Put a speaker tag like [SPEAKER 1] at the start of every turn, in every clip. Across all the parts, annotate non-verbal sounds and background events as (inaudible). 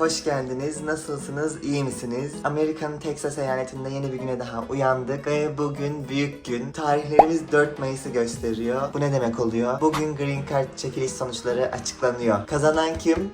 [SPEAKER 1] hoş geldiniz. Nasılsınız? İyi misiniz? Amerika'nın Texas eyaletinde yeni bir güne daha uyandık ve bugün büyük gün. Tarihlerimiz 4 Mayıs'ı gösteriyor. Bu ne demek oluyor? Bugün Green Card çekiliş sonuçları açıklanıyor. Kazanan kim?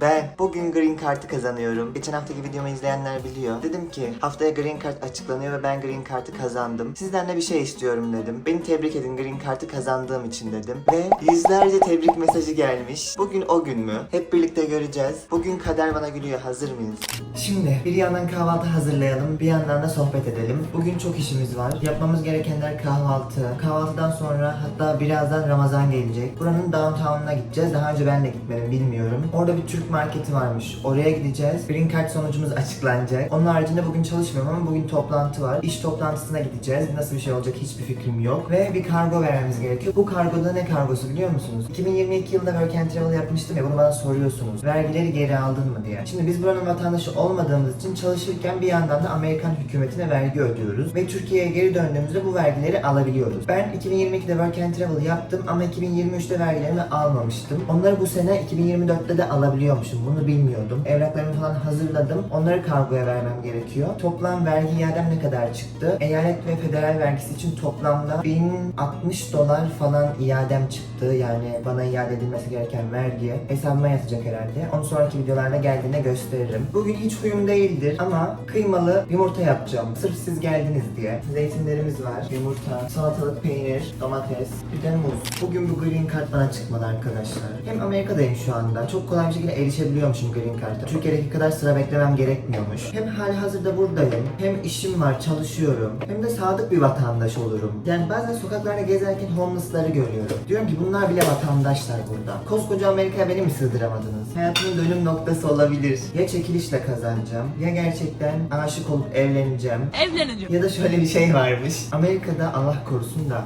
[SPEAKER 1] Ben bugün Green Card'ı kazanıyorum. Geçen haftaki videomu izleyenler biliyor. Dedim ki haftaya Green Card açıklanıyor ve ben Green Card'ı kazandım. Sizden de bir şey istiyorum dedim. Beni tebrik edin Green Card'ı kazandığım için dedim. Ve yüzlerce tebrik mesajı gelmiş. Bugün o gün mü? Hep birlikte göreceğiz. Bugün kader bana gülüyor. Hazır mıyız? Şimdi bir yandan kahvaltı hazırlayalım, bir yandan da sohbet edelim. Bugün çok işimiz var. Yapmamız gerekenler kahvaltı. Kahvaltıdan sonra hatta birazdan Ramazan gelecek. Buranın downtown'una gideceğiz. Daha önce ben de gitmedim bilmiyorum. Orada bir Türk marketi varmış. Oraya gideceğiz. Green Card sonucumuz açıklanacak. Onun haricinde bugün çalışmıyorum ama bugün toplantı var. İş toplantısına gideceğiz. Nasıl bir şey olacak hiçbir fikrim yok. Ve bir kargo vermemiz gerekiyor. Bu kargoda ne kargosu biliyor musunuz? 2022 yılında Work and Travel yapmıştım ya bunu bana soruyorsunuz. Vergileri geri aldın mı diye. Şimdi biz buranın vatandaşı olmadığımız için çalışırken bir yandan da Amerikan hükümetine vergi ödüyoruz. Ve Türkiye'ye geri döndüğümüzde bu vergileri alabiliyoruz. Ben 2022'de Work and Travel yaptım ama 2023'te vergilerimi almamıştım. Onları bu sene 2024'te de alabiliyormuşum. Bunu bilmiyordum. Evraklarımı falan hazırladım. Onları kargoya vermem gerekiyor. Toplam vergi iadem ne kadar çıktı? Eyalet ve federal vergisi için toplamda 1060 dolar falan iadem çıktı. Yani bana iade edilmesi gereken vergi hesabıma yatacak herhalde. Onu sonraki videolarda geldiğinde gösteririm. Bugün hiç huyum değildir ama kıymalı yumurta yapacağım. Sırf siz geldiniz diye. Zeytinlerimiz var, yumurta, salatalık, peynir, domates, bir de muz. Bugün bu green card bana çıkmadı arkadaşlar. Hem Amerika'dayım şu anda. Çok kolay bir şekilde erişebiliyormuşum green card'a. Türkiye'deki kadar sıra beklemem gerekmiyormuş. Hem hali hazırda buradayım. Hem işim var, çalışıyorum. Hem de sadık bir vatandaş olurum. Yani bazen sokaklarda gezerken homeless'ları görüyorum. Diyorum ki bunlar bile vatandaşlar burada. Koskoca Amerika'ya beni mi sığdıramadınız? Hayatımın dönüm noktası olabilir. Ya çekilişle kazanacağım ya gerçekten aşık olup evleneceğim.
[SPEAKER 2] Evleneceğim.
[SPEAKER 1] Ya da şöyle bir şey varmış. Amerika'da Allah korusun da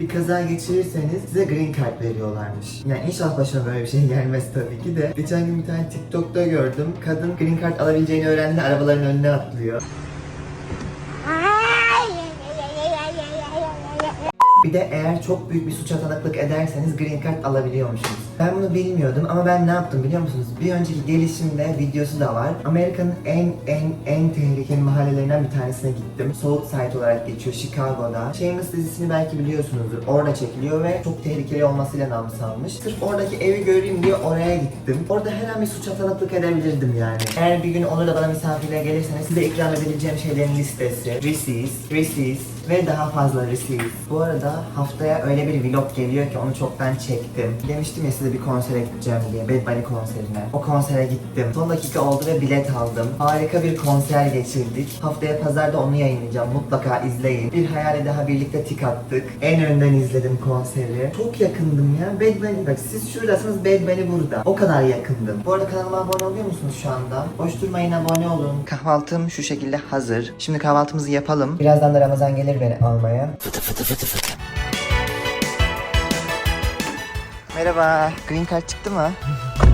[SPEAKER 1] bir kaza geçirirseniz size green card veriyorlarmış. Yani inşallah başıma böyle bir şey (laughs) gelmez tabii ki de. Geçen gün bir tane TikTok'ta gördüm. Kadın green card alabileceğini öğrendi arabaların önüne atlıyor. Bir de eğer çok büyük bir suça tanıklık ederseniz green card alabiliyormuşsunuz. Ben bunu bilmiyordum ama ben ne yaptım biliyor musunuz? Bir önceki gelişimde videosu da var. Amerika'nın en en en tehlikeli mahallelerinden bir tanesine gittim. Soğuk Site olarak geçiyor Chicago'da. Shameless dizisini belki biliyorsunuzdur. Orada çekiliyor ve çok tehlikeli olmasıyla nam salmış. Sırf oradaki evi göreyim diye oraya gittim. Orada her an bir suça tanıklık edebilirdim yani. Eğer bir gün olur da bana misafirliğe gelirseniz size ikram edebileceğim şeylerin listesi. Reese's, Reese's ve daha fazla Reese's. Bu arada haftaya öyle bir vlog geliyor ki onu çoktan çektim. Demiştim ya size bir konsere gideceğim diye. Bad Bunny konserine. O konsere gittim. Son dakika oldu ve bilet aldım. Harika bir konser geçirdik. Haftaya pazarda onu yayınlayacağım. Mutlaka izleyin. Bir hayale daha birlikte tik attık. En önden izledim konseri. Çok yakındım ya. Bad Bunny bak siz şuradasınız Bad Bunny burada. O kadar yakındım. Bu arada kanalıma abone oluyor musunuz şu anda? Boş durmayın abone olun. Kahvaltım şu şekilde hazır. Şimdi kahvaltımızı yapalım. Birazdan da Ramazan gelir beni almaya. Merhaba. Green card çıktı mı? (laughs)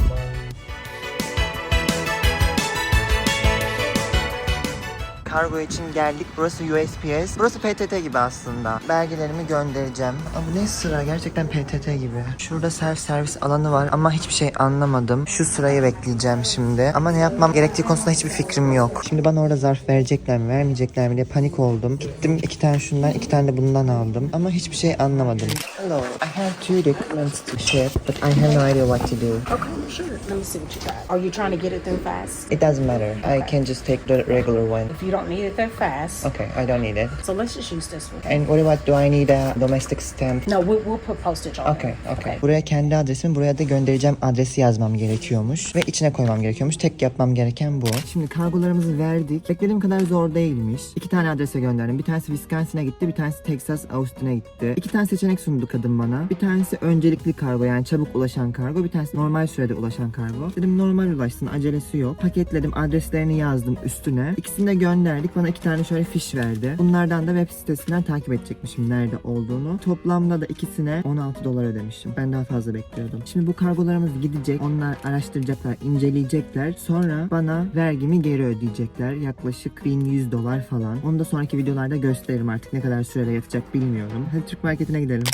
[SPEAKER 1] Kargo için geldik. Burası USPS. Burası PTT gibi aslında. Belgelerimi göndereceğim. Aa, bu ne sıra? Gerçekten PTT gibi. Şurada self servis alanı var ama hiçbir şey anlamadım. Şu sırayı bekleyeceğim şimdi. Ama ne yapmam gerektiği konusunda hiçbir fikrim yok. Şimdi bana orada zarf verecekler mi, vermeyecekler mi diye panik oldum. Gittim iki tane şundan, iki tane de bundan aldım. Ama hiçbir şey anlamadım. Hello, I have two documents to ship, but I have no idea what to do.
[SPEAKER 2] Okay, sure. Let me see what you got. Are you trying to get it through fast?
[SPEAKER 1] It doesn't matter. I can just take the regular one.
[SPEAKER 2] If you don't need it through fast,
[SPEAKER 1] Okay, I don't need it.
[SPEAKER 2] so let's just use this one.
[SPEAKER 1] And what about do I need a domestic stamp?
[SPEAKER 2] No, we, we'll put postage on
[SPEAKER 1] Okay,
[SPEAKER 2] it.
[SPEAKER 1] okay. Buraya kendi adresimi, buraya da göndereceğim adresi yazmam gerekiyormuş. Ve içine koymam gerekiyormuş. Tek yapmam gereken bu. Şimdi kargolarımızı verdik. Beklediğim kadar zor değilmiş. İki tane adrese gönderdim. Bir tanesi Wisconsin'e gitti, bir tanesi Texas, Austin'e gitti. İki tane seçenek sundu kadın bana. Bir tanesi öncelikli kargo yani çabuk ulaşan kargo. Bir tanesi normal sürede ulaşan kargo. Dedim normal ulaşsın, acelesi yok. Paketledim, adreslerini yazdım üstüne. İkisini de gönderdik. Bana iki tane şöyle fiş verdi. Bunlardan da web sitesinden takip edecekmişim nerede olduğunu. Toplamda da ikisine 16 dolar ödemişim. Ben daha fazla bekliyordum. Şimdi bu kargolarımız gidecek. Onlar araştıracaklar, inceleyecekler. Sonra bana vergimi geri ödeyecekler. Yaklaşık 1100 dolar falan. Onu da sonraki videolarda gösteririm artık ne kadar sürede yatacak bilmiyorum. Hadi Türk marketine gidelim.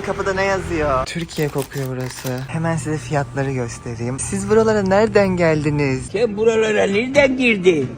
[SPEAKER 1] Kapıda ne yazıyor? Türkiye kokuyor burası. Hemen size fiyatları göstereyim. Siz buralara nereden geldiniz?
[SPEAKER 3] Sen buralara nereden girdin?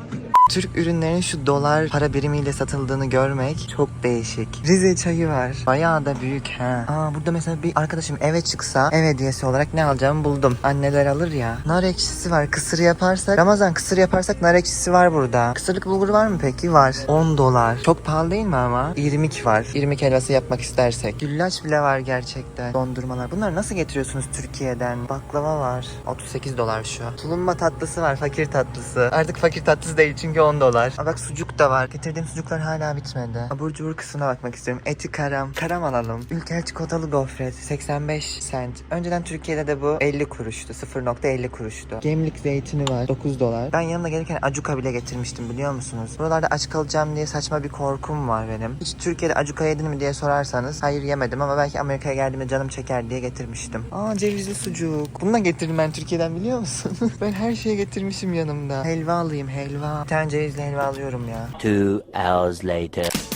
[SPEAKER 1] Türk ürünlerin şu dolar para birimiyle satıldığını görmek çok değişik. Rize çayı var. Bayağı da büyük ha. Aa burada mesela bir arkadaşım eve çıksa ev hediyesi olarak ne alacağımı buldum. Anneler alır ya. Nar ekşisi var. Kısır yaparsak. Ramazan kısır yaparsak nar ekşisi var burada. Kısırlık bulgur var mı peki? Var. 10 dolar. Çok pahalı değil mi ama? İrmik var. İrmik helvası yapmak istersek. Güllaç bile var gerçekten. Dondurmalar. Bunları nasıl getiriyorsunuz Türkiye'den? Baklava var. 38 dolar şu. Tulumba tatlısı var. Fakir tatlısı. Artık fakir tatlısı değil çünkü 10 dolar. Aa, bak sucuk da var. Getirdiğim sucuklar hala bitmedi. Abur cubur kısmına bakmak istiyorum. Eti karam. Karam alalım. Ülker çikolatalı gofret. 85 cent. Önceden Türkiye'de de bu 50 kuruştu. 0.50 kuruştu. Gemlik zeytini var. 9 dolar. Ben yanımda gelirken acuka bile getirmiştim biliyor musunuz? Buralarda aç kalacağım diye saçma bir korkum var benim. Hiç Türkiye'de acuka yedin mi diye sorarsanız hayır yemedim ama belki Amerika'ya geldiğimde canım çeker diye getirmiştim. Aa cevizli sucuk. Bunu da getirdim ben Türkiye'den biliyor musun? (laughs) ben her şeyi getirmişim yanımda. Helva alayım helva. Bir tane cevizli helva alıyorum ya.
[SPEAKER 3] Two hours later.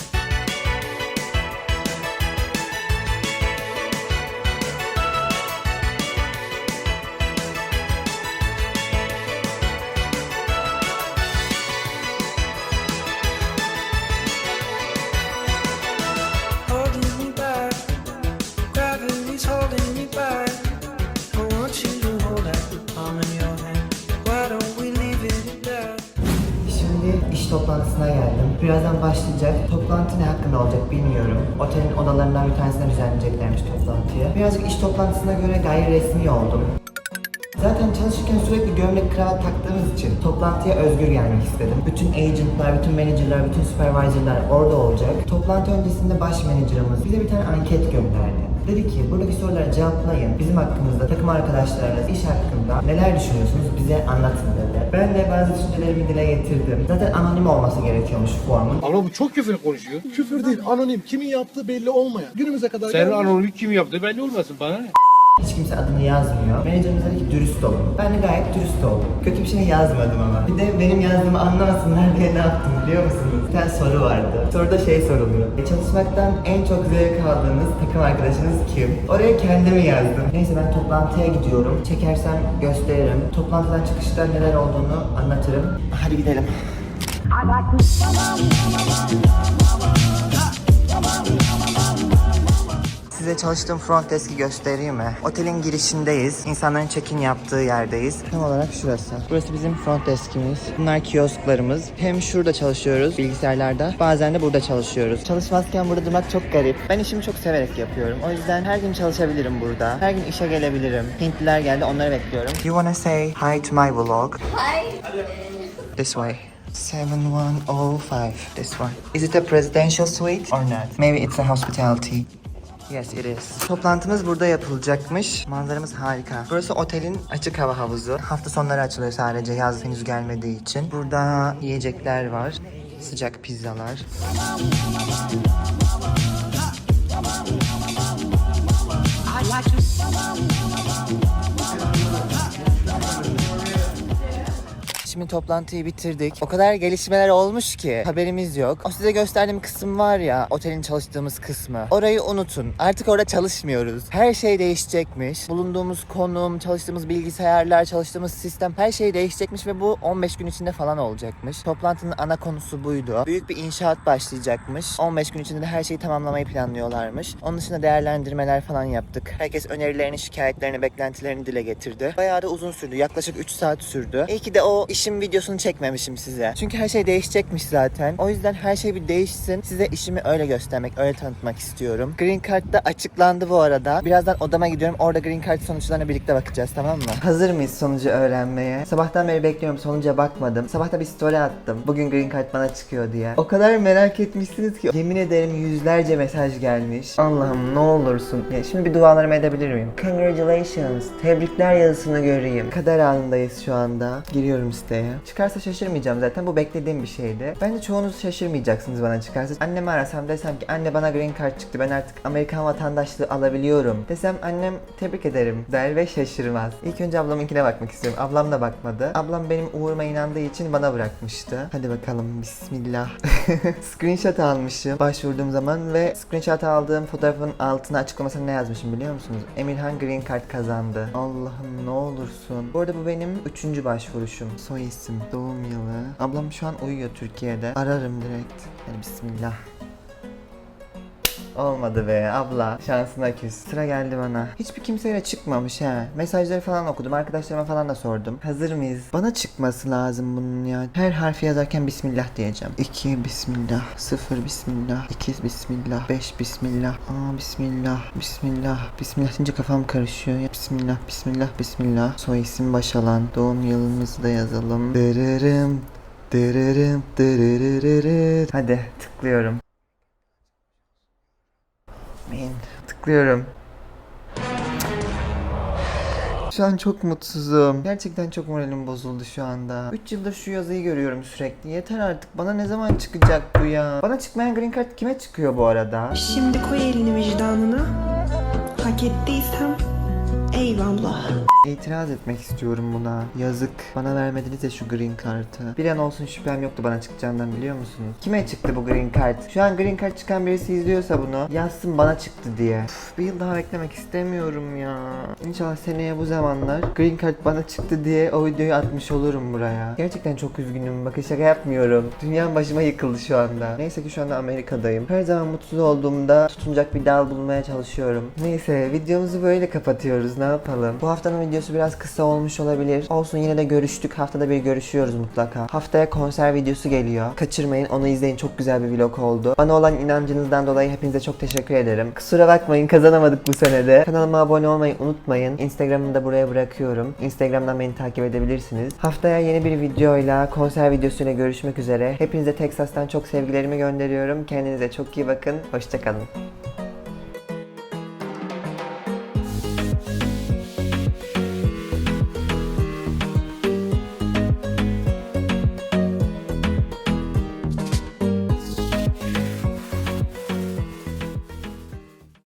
[SPEAKER 1] Birazdan başlayacak. Toplantı ne hakkında olacak bilmiyorum. Otelin odalarından bir tanesine düzenleyeceklermiş toplantıyı. Birazcık iş toplantısına göre gayri resmi oldum. Zaten çalışırken sürekli gömlek kravat taktığımız için toplantıya özgür gelmek istedim. Bütün agentlar, bütün managerlar, bütün supervisorlar orada olacak. Toplantı öncesinde baş managerımız bize bir tane anket gönderdi. Dedi ki buradaki soruları cevaplayın. Bizim hakkımızda, takım arkadaşlarınız, iş hakkında neler düşünüyorsunuz bize anlatın dedi. Ben de bazı düşüncelerimi dile getirdim. Zaten anonim olması gerekiyormuş formun.
[SPEAKER 4] Ama bu çok küfür konuşuyor. Küfür değil, anonim. Kimin yaptığı belli olmayan. Günümüze kadar
[SPEAKER 5] Senin
[SPEAKER 4] geldi.
[SPEAKER 5] anonim kim yaptı belli olmasın bana ne?
[SPEAKER 1] Hiç kimse adını yazmıyor. Menajerimiz dedi ki dürüst olun. Ben de gayet dürüst oldum. Kötü bir şey yazmadım ama. Bir de benim yazdığımı anlamasınlar diye ne yaptım biliyor musunuz? Bir tane soru vardı. Soruda şey soruluyor. E, çalışmaktan en çok zevk aldığınız takım arkadaşınız kim? Oraya kendimi yazdım. Neyse ben toplantıya gidiyorum. Çekersem gösteririm. Toplantıdan çıkışta neler olduğunu anlatırım. Hadi gidelim. Size çalıştığım front desk'i göstereyim mi? Otelin girişindeyiz. İnsanların check-in yaptığı yerdeyiz. Tam olarak şurası. Burası bizim front desk'imiz. Bunlar kiosklarımız. Hem şurada çalışıyoruz bilgisayarlarda. Bazen de burada çalışıyoruz. Çalışmazken burada durmak çok garip. Ben işimi çok severek yapıyorum. O yüzden her gün çalışabilirim burada. Her gün işe gelebilirim. Hintliler geldi onları bekliyorum. You wanna say hi to my vlog? Hi. This way. 7105. This one. Is it a presidential suite or not? Maybe it's a hospitality. Yes it is. Toplantımız burada yapılacakmış. Manzaramız harika. Burası otelin açık hava havuzu. Hafta sonları açılıyor sadece yaz henüz gelmediği için. Burada yiyecekler var. Sıcak pizzalar. Şimdi toplantıyı bitirdik. O kadar gelişmeler olmuş ki haberimiz yok. O size gösterdiğim kısım var ya, otelin çalıştığımız kısmı. Orayı unutun. Artık orada çalışmıyoruz. Her şey değişecekmiş. Bulunduğumuz konum, çalıştığımız bilgisayarlar, çalıştığımız sistem her şey değişecekmiş ve bu 15 gün içinde falan olacakmış. Toplantının ana konusu buydu. Büyük bir inşaat başlayacakmış. 15 gün içinde de her şeyi tamamlamayı planlıyorlarmış. Onun dışında değerlendirmeler falan yaptık. Herkes önerilerini, şikayetlerini, beklentilerini dile getirdi. Bayağı da uzun sürdü. Yaklaşık 3 saat sürdü. İyi ki de o işin videosunu çekmemişim size. Çünkü her şey değişecekmiş zaten. O yüzden her şey bir değişsin. Size işimi öyle göstermek, öyle tanıtmak istiyorum. Green Card da açıklandı bu arada. Birazdan odama gidiyorum. Orada Green Card sonuçlarına birlikte bakacağız tamam mı? Hazır mıyız sonucu öğrenmeye? Sabahtan beri bekliyorum. Sonuca bakmadım. Sabah bir story attım. Bugün Green Card bana çıkıyor diye. O kadar merak etmişsiniz ki. Yemin ederim yüzlerce mesaj gelmiş. Allah'ım ne olursun. Ya şimdi bir dualarımı edebilir miyim? Congratulations. Tebrikler yazısını göreyim. Kader anındayız şu anda. Giriyorum siteye. Üniversiteye. Çıkarsa şaşırmayacağım zaten bu beklediğim bir şeydi. Bence çoğunuz şaşırmayacaksınız bana çıkarsa. Annemi arasam desem ki anne bana green card çıktı ben artık Amerikan vatandaşlığı alabiliyorum desem annem tebrik ederim der ve şaşırmaz. İlk önce ablamınkine bakmak istiyorum. Ablam da bakmadı. Ablam benim uğuruma inandığı için bana bırakmıştı. Hadi bakalım bismillah. (laughs) screenshot almışım başvurduğum zaman ve screenshot aldığım fotoğrafın altına açıklamasını ne yazmışım biliyor musunuz? Emirhan Green Card kazandı. Allah'ım ne olursun. Bu arada bu benim üçüncü başvuruşum. Soy isim, doğum yılı. Ablam şu an uyuyor Türkiye'de. Ararım direkt. Hadi bismillah. Olmadı be abla şansına küs. Sıra geldi bana. Hiçbir kimseyle çıkmamış he. Mesajları falan okudum. Arkadaşlarıma falan da sordum. Hazır mıyız? Bana çıkması lazım bunun ya. Her harfi yazarken bismillah diyeceğim. 2 bismillah. 0 bismillah. 2 bismillah. 5 bismillah. Aa bismillah. Bismillah. Bismillah deyince kafam karışıyor ya. Bismillah. Bismillah. Bismillah. Soy isim Başalan. Doğum yılımızı da yazalım. Dırırım. Dırırım. Dırırırırır. Hadi tıklıyorum. Amin. Tıklıyorum. Şu an çok mutsuzum. Gerçekten çok moralim bozuldu şu anda. 3 yıldır şu yazıyı görüyorum sürekli. Yeter artık. Bana ne zaman çıkacak bu ya? Bana çıkmayan green card kime çıkıyor bu arada?
[SPEAKER 6] Şimdi koy elini vicdanına. Hak ettiysem eyvallah.
[SPEAKER 1] İtiraz etmek istiyorum buna. Yazık. Bana vermediniz ya şu green card'ı. Bir an olsun şüphem yoktu bana çıkacağından biliyor musunuz? Kime çıktı bu green card? Şu an green card çıkan birisi izliyorsa bunu yazsın bana çıktı diye. Üf, bir yıl daha beklemek istemiyorum ya. İnşallah seneye bu zamanlar green card bana çıktı diye o videoyu atmış olurum buraya. Gerçekten çok üzgünüm. Bakın şaka yapmıyorum. Dünyam başıma yıkıldı şu anda. Neyse ki şu anda Amerika'dayım. Her zaman mutsuz olduğumda tutunacak bir dal bulmaya çalışıyorum. Neyse videomuzu böyle kapatıyoruz. Ne yapalım? Bu haftanın videosu biraz kısa olmuş olabilir. Olsun yine de görüştük. Haftada bir görüşüyoruz mutlaka. Haftaya konser videosu geliyor. Kaçırmayın onu izleyin. Çok güzel bir vlog oldu. Bana olan inancınızdan dolayı hepinize çok teşekkür ederim. Kusura bakmayın kazanamadık bu senede. Kanalıma abone olmayı unutmayın. Instagram'ımı da buraya bırakıyorum. Instagram'dan beni takip edebilirsiniz. Haftaya yeni bir videoyla, konser videosuyla görüşmek üzere. Hepinize Texas'tan çok sevgilerimi gönderiyorum. Kendinize çok iyi bakın. Hoşçakalın.